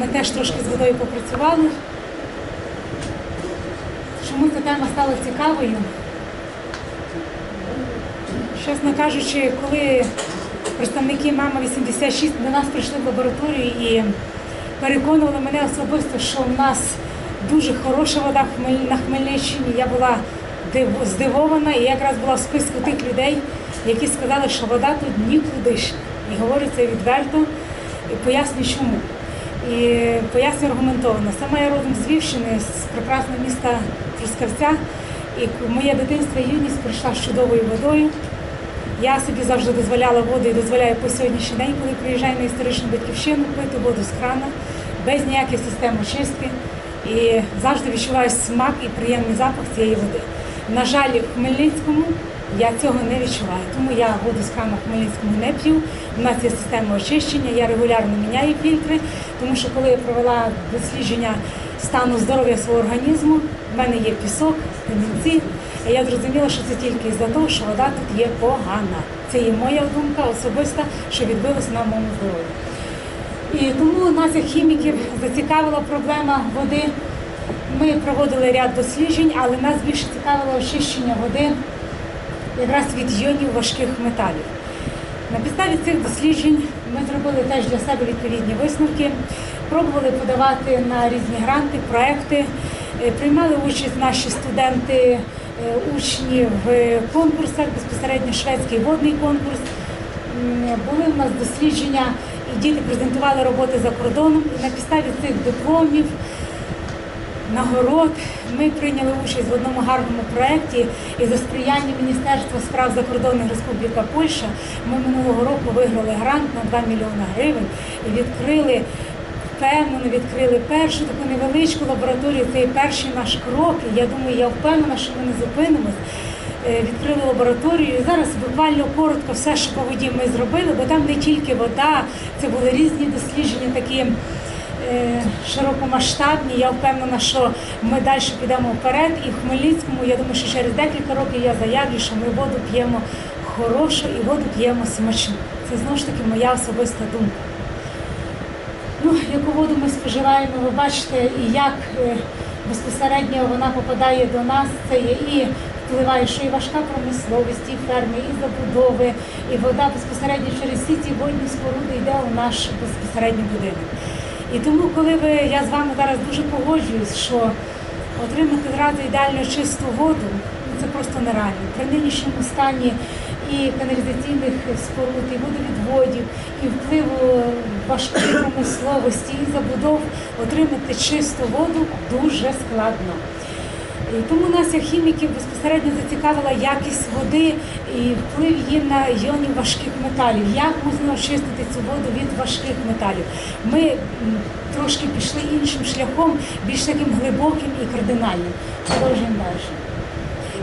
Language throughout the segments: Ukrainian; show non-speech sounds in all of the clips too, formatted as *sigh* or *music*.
Ми теж трошки з водою попрацювали. Чому ця тема стала цікавою? Чесно кажучи, коли представники Мама 86 до нас прийшли в лабораторію і переконували мене особисто, що в нас дуже хороша вода на Хмельниччині, я була здивована і якраз була в списку тих людей, які сказали, що вода тут нікудишня. І говорю це відверто, і поясню чому. І поясню аргументовано. Сама я родом з Львівщини, з прекрасного міста Трускавця. І моє дитинство і юність пройшла з чудовою водою. Я собі завжди дозволяла воду і дозволяю по сьогоднішній день, коли приїжджаю на історичну батьківщину, пити воду з крана, без ніяких систем очистки. І завжди відчуваю смак і приємний запах цієї води. На жаль, в Хмельницькому я цього не відчуваю. Тому я воду з крана в Хмельницькому не п'ю. У нас є система очищення, я регулярно міняю фільтри, тому що коли я провела дослідження стану здоров'я свого організму, в мене є пісок, камінці. І я зрозуміла, що це тільки із-за того, що вода тут є погана. Це є моя думка особиста, що відбилася на моєму здоров'ю. І тому нас, як хіміків, зацікавила проблема води. Ми проводили ряд досліджень, але нас більше цікавило очищення води якраз від йонів важких металів. На підставі цих досліджень ми зробили теж для себе відповідні висновки, пробували подавати на різні гранти, проекти, Е, приймали участь наші студенти, е, учні в конкурсах, безпосередньо шведський водний конкурс. Були в нас дослідження, і діти презентували роботи за кордоном. На підставі цих дипломів, нагород ми прийняли участь в одному гарному проєкті і за сприяння Міністерства справ закордонних Республіка Польща ми минулого року виграли грант на 2 мільйони гривень і відкрили. Впевнено відкрили першу таку невеличку лабораторію. Це і перший наш крок. Я думаю, я впевнена, що ми не зупинимось. Е, Відкрили лабораторію. І зараз буквально коротко все, що по воді ми зробили, бо там не тільки вода, це були різні дослідження, такі широкомасштабні. Я впевнена, що ми далі підемо вперед. І в Хмельницькому, я думаю, що через декілька років я заявлю, що ми воду п'ємо хорошу і воду п'ємо смачну. Це знову ж таки моя особиста думка. Ну, яку воду ми споживаємо, ви бачите, і як е, безпосередньо вона попадає до нас. Це є і впливає, що і важка промисловість, і ферми, і забудови, і вода безпосередньо через всі ці водні споруди йде у наш безпосередньо будинок. І тому, коли ви, я з вами зараз дуже погоджуюсь, що отримати зразу ідеально чисту воду, ну, це просто нереально. При нинішньому стані і каналізаційних споруд, і водовідводів, і впливу важкої промисловості, і забудов отримати чисту воду дуже складно. І тому нас, як хіміків, безпосередньо зацікавила якість води і вплив її на іонів важких металів. Як можна очистити цю воду від важких металів? Ми трошки пішли іншим шляхом, більш таким глибоким і кардинальним. Продовжуємо далі.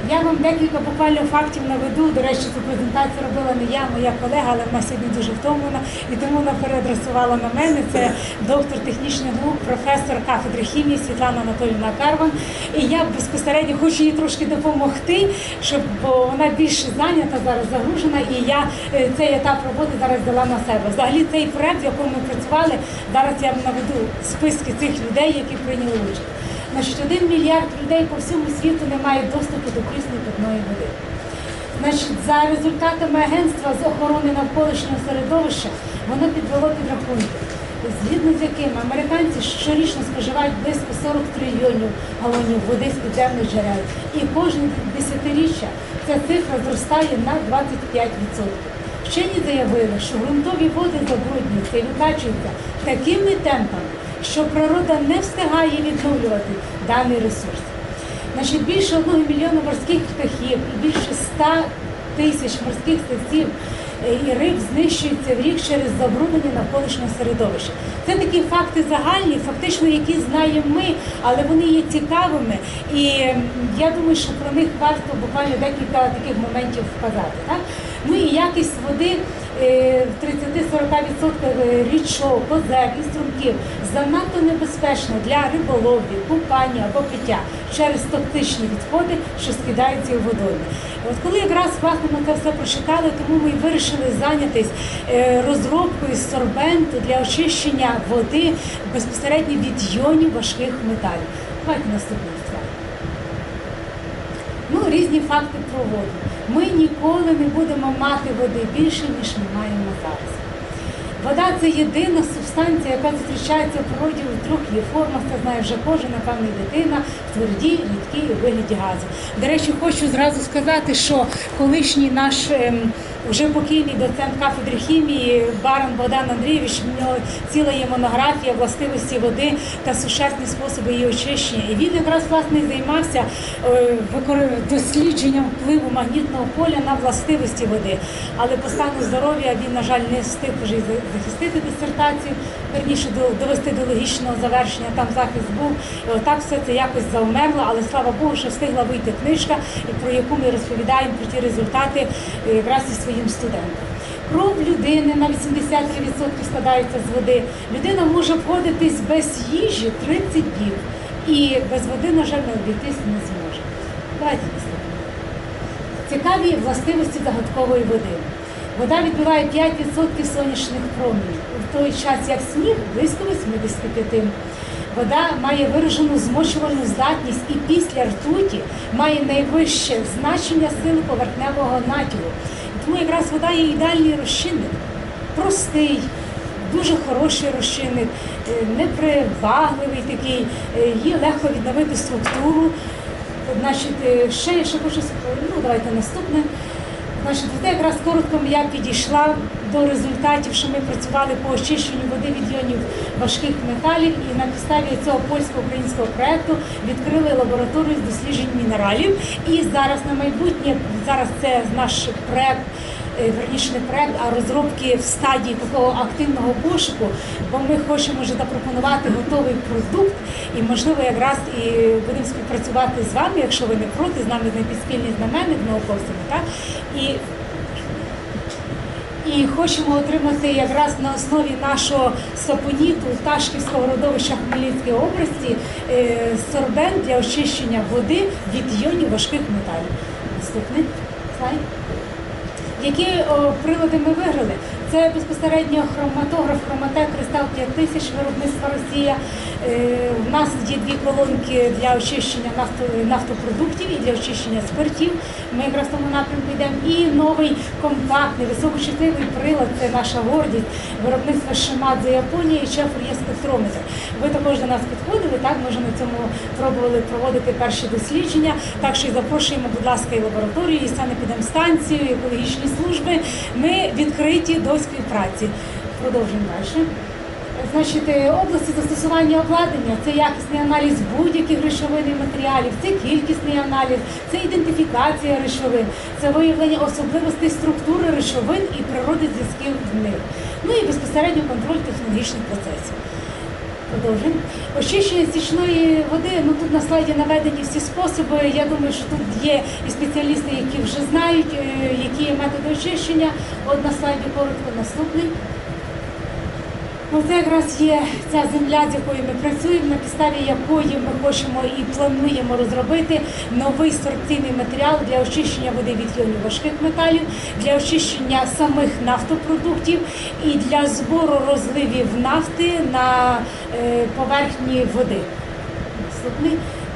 Я вам декілька буквально фактів наведу. До речі, цю презентацію робила не я, моя колега, але вона сьогодні дуже втомлена, і тому вона переадресувала на мене. Це доктор технічних наук, професор кафедри хімії Світлана Анатолійовна Карван. І я безпосередньо хочу їй трошки допомогти, щоб бо вона більш зайнята зараз загружена, і я е, цей етап роботи зараз взяла на себе. Взагалі цей проект, в якому ми працювали, зараз я вам наведу списки цих людей, які прийняли участь. Значить, один мільярд людей по всьому світу не мають доступу до прісної питної води. Значить, за результатами агентства з охорони навколишнього середовища воно підвело підрахунки, згідно з якими американці щорічно споживають близько 40 трильйонів галонів води з підземних джерел. І кожне десятиріччя ця цифра зростає на 25%. Вчені заявили, що ґрунтові води забруднюються і викачуються такими темпами, що природа не встигає відновлювати даний ресурс. Значить, більше одного мільйона морських птахів і більше 100 тисяч морських птахів е, і риб знищуються в рік через забруднення навколишнього середовища. Це такі факти загальні, фактично, які знаємо ми, але вони є цікавими. І я думаю, що про них варто буквально декілька таких моментів вказати. Так? Ну і якість води в 30-40% річок, озер і струмків занадто небезпечно для риболовлі, купання або пиття через токсичні відходи, що скидаються у водойми. От коли якраз власне це все прочитали, тому ми вирішили зайнятися е, розробкою сорбенту для очищення води безпосередньо від йонів важких металів. Давайте. Ну, різні факти про воду. Ми ніколи не будемо мати води більше, ніж ми маємо зараз. Вода це єдина субстанція, яка зустрічається в природі у трьох її формах. Це знає вже кожен, напевно, дитина, в твердій, рідкій у вигляді газу. До речі, хочу зразу сказати, що колишній наш ем, вже покійний доцент кафедри хімії Баран Богдан Андрійович, в нього ціла є монографія властивості води та сучасні способи її очищення. І він якраз власне займався е, дослідженням впливу магнітного поля на властивості води. Але по стану здоров'я він, на жаль, не встиг вже захистити дисертацію, верніше довести до логічного завершення. Там захист був. І отак все це якось заумерло, але слава Богу, що встигла вийти книжка, про яку ми розповідаємо про ті результати е, якраз і своїм студентам. Кров людини на 83% складається з води. Людина може обходитись без їжі 30 днів. І без води, на жаль, не обійтись не зможе. Давайте наступне. Цікаві властивості загадкової води. Вода відбиває 5% сонячних променів, в той час як сніг близько 85%. Вода має виражену змочувальну здатність і після ртуті має найвище значення сили поверхневого натягу. Тому якраз вода є ідеальний розчинник, простий, дуже хороший розчинник, е, непривабливий такий, е, її легко відновити структуру. Значить, е, ще я ще хочу ну давайте наступне. Значить, це якраз коротко я підійшла до результатів, що ми працювали по очищенню води від йонів важких металів, і на підставі цього польсько-українського проекту відкрили лабораторію з досліджень мінералів. І зараз на майбутнє, зараз це наш проект. Е, Верніше не проект, а розробки в стадії такого активного пошуку, бо ми хочемо вже запропонувати готовий продукт, і можливо якраз і будемо співпрацювати з вами, якщо ви не проти, з нами знайти спільний знаменник науковцями. Так? І і хочемо отримати якраз на основі нашого сапоніту Ташківського родовища Хмельницької області е, сорбент для очищення води від йонів важких металів. Наступний слайд. Які прилади ми виграли? Це безпосередньо хроматограф Хроматек Кристал 5000 виробництва Росія. Е, У нас є дві колонки для очищення нафтопродуктів і для очищення спиртів. Ми якраз в тому напрямку йдемо. І новий компактний, високочутливий прилад це наша гордість. Виробництва Шимадзе Японії і Чефур є спектрометр. Ви також до нас підходили, так ми вже на цьому пробували проводити перші дослідження. Так що і запрошуємо, будь ласка, і лабораторію, і санепідемстанцію, і екологічні служби. Ми відкриті до співпраці. Продовжуємо далі. Значить, е, області застосування обладнання це якісний аналіз будь-яких речовин і матеріалів, це кількісний аналіз, це ідентифікація речовин, це виявлення особливостей структури речовин і природи зв'язків в них. Ну і безпосередньо контроль технологічних процесів. Продовжуємо. Очищення стічної води. Ну тут на слайді наведені всі способи. Я думаю, що тут є і спеціалісти, які вже знають, е, які є методи очищення. От на слайді коротко наступний. Ну, це якраз є ця земля, з якою ми працюємо, на підставі якої ми хочемо і плануємо розробити новий сорбційний матеріал для очищення води від йонів важких металів, для очищення самих нафтопродуктів і для збору розливів нафти на е, поверхні води.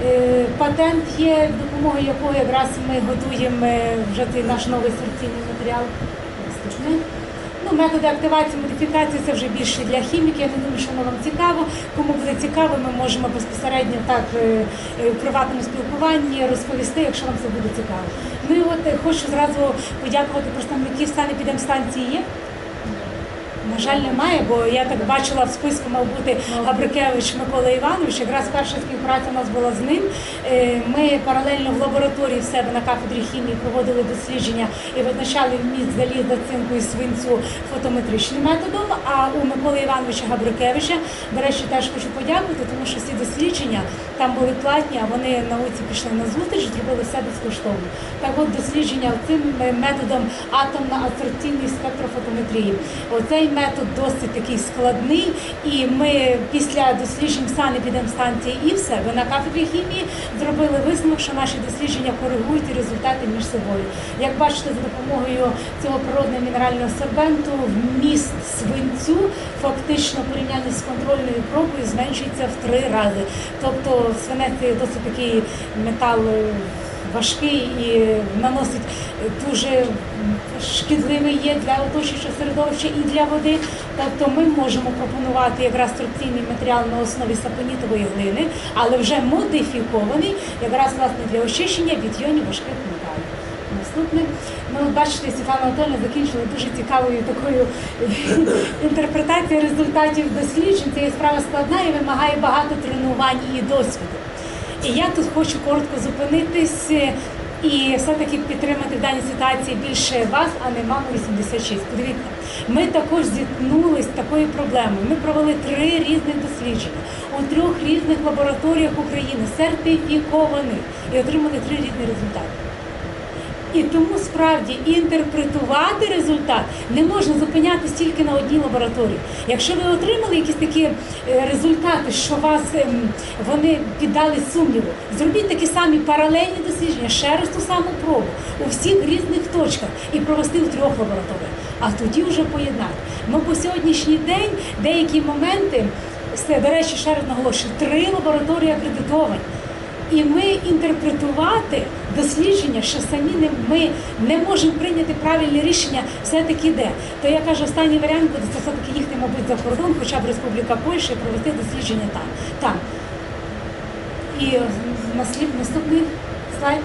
Е, патент є, допомогою якого якраз ми готуємо е, вже цей наш новий сорбційний матеріал. Ну, методи активації, модифікації це вже більше для хіміків. Я не думаю, що воно вам цікаво. Кому буде цікаво, ми можемо безпосередньо так е, е, в приватному спілкуванні розповісти, якщо вам це буде цікаво. Ну і от е, хочу зразу подякувати представників санепідемстанції є. На жаль, немає, бо я так бачила в списку, мав бути Габрикевич Микола Іванович. Якраз перша співпраця у нас була з ним. Е, Ми паралельно в лабораторії в себе на кафедрі хімії проводили дослідження і визначали вміст заліза, цинку і свинцю фотометричним методом. А у Миколи Івановича Габрикевича, до речі, теж хочу подякувати, тому що всі дослідження там були платні, а вони науці пішли на зустріч, зробили все безкоштовно. Так от дослідження цим методом атомно-абсорбційної спектрофотометрії. Оцей метод досить такий складний, і ми після досліджень в санепідемстанції і в себе на кафедрі хімії зробили висновок, що наші дослідження коригують і результати між собою. Як бачите, за допомогою цього природного мінерального сорбенту вміст свинцю фактично порівняно з контрольною пробою зменшується в три рази. Тобто свинець досить такий метал важкий і наносить дуже шкідливий є для оточуючого середовища і для води. Тобто ми можемо пропонувати якраз струбційний матеріал на основі сапонітової глини, але вже модифікований якраз власне для очищення від йонів важких металів. Наступне, ну бачите, Світлана Анатольовна закінчила дуже цікавою такою *laughs* інтерпретацією результатів досліджень. Це є справа складна і вимагає багато тренувань і досвіду. І я тут хочу коротко зупинитись е, і все-таки підтримати в даній ситуації більше вас, а не маму 86. Подивіться, ми також зіткнулися з такою проблемою. Ми провели три різних дослідження у трьох різних лабораторіях України, сертифікованих, і отримали три різні результати. І тому справді інтерпретувати результат не можна зупинятися тільки на одній лабораторії. Якщо ви отримали якісь такі е, результати, що вас ем, вони піддали сумніву, зробіть такі самі паралельні дослідження, ще раз ту саму пробу у всіх різних точках і провести в трьох лабораторіях. А тоді вже поєднати. Ми по сьогоднішній день деякі моменти, все, до речі, ще раз наголошую, три лабораторії акредитовані. І ми інтерпретувати дослідження, що самі не ми не можемо прийняти правильне рішення, все-таки де. То я кажу, останній варіант буде це все-таки їхати, мабуть, за кордон, хоча б Республіка Польща, провести дослідження там. там. І наступний слайд.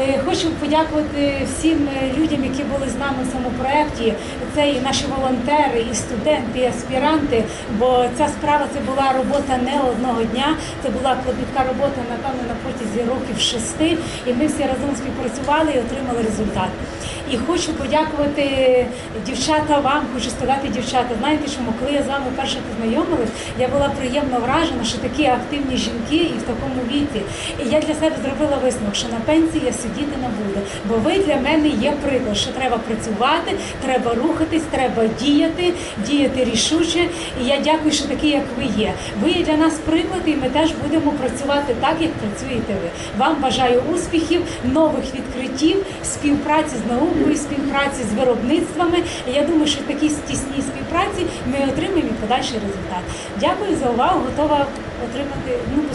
Е, Хочу подякувати всім е, людям, які були з нами в цьому проєкті. Це і наші волонтери, і студенти, і аспіранти. Бо ця справа це була робота не одного дня. Це була клопітка робота, напевно, на протязі років шести. І ми всі разом співпрацювали і отримали результат. І хочу подякувати дівчата вам, хочу сказати, дівчата. Знаєте, чому коли я з вами вперше познайомилась, я була приємно вражена, що такі активні жінки і в такому віці. І я для себе зробила висновок, що на пенсії я сидіти не буду. Бо ви для мене є приклад, що треба працювати, треба рухатись, треба діяти, діяти рішуче. І я дякую, що такі, як ви є. Ви є для нас приклад, і ми теж будемо працювати так, як працюєте ви. Вам бажаю успіхів, нових відкриттів, співпраці з наукою, співпраці з виробництвами. І я думаю, що в такій тісній співпраці ми отримаємо подальший результат. Дякую за увагу, готова отримати ну послухати.